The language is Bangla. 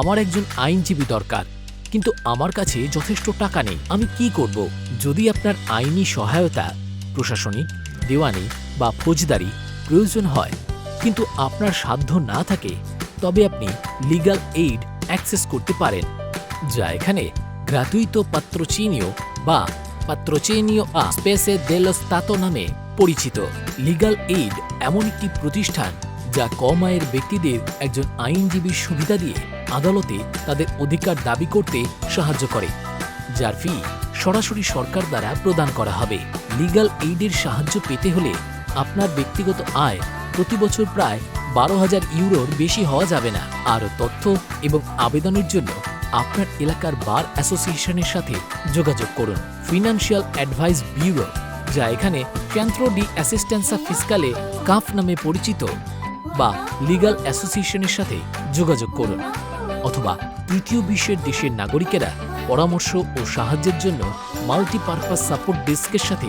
আমার একজন আইনজীবী দরকার, কিন্তু আমার কাছে যথেষ্ট টাকা নেই। আমি কি করব? যদি আপনার আইনি সহায়তা, প্রশাসনিক, দেওয়ানি বা ফৌজদারি প্রয়োজন হয়, কিন্তু আপনার সাধ্য না থাকে, তবে আপনি লিগাল এইড অ্যাক্সেস করতে পারেন, যা এখানে গ্রাতুইতো পাত্রচিনীয় বা পাত্রচেনীয় আ স্পেসে দেলো স্তাতো নামে পরিচিত। লিগাল এইড এমন একটি প্রতিষ্ঠান যা কম আয়ের ব্যক্তিদের একজন আইনজীবীর সুবিধা দিয়ে আদালতে তাদের অধিকার দাবি করতে সাহায্য করে, যার ফি সরাসরি সরকার দ্বারা প্রদান করা হবে। লিগ্যাল এইডের সাহায্য পেতে হলে আপনার ব্যক্তিগত আয় প্রতি বছর প্রায় বারো হাজার ইউরোর বেশি হওয়া যাবে না। আরও তথ্য এবং আবেদনের জন্য আপনার এলাকার বার অ্যাসোসিয়েশনের সাথে যোগাযোগ করুন। ফিনান্সিয়াল অ্যাডভাইস ব্যুরো, যা এখানে Centro di Assistenza Fiscale CAF নামে পরিচিত, বা লিগ্যাল অ্যাসোসিয়েশনের সাথে যোগাযোগ করুন। অথবা তৃতীয় বিশ্বের দেশের নাগরিকেরা পরামর্শ ও সাহায্যের জন্য মাল্টিপারপাস সাপোর্ট ডেস্কের সাথে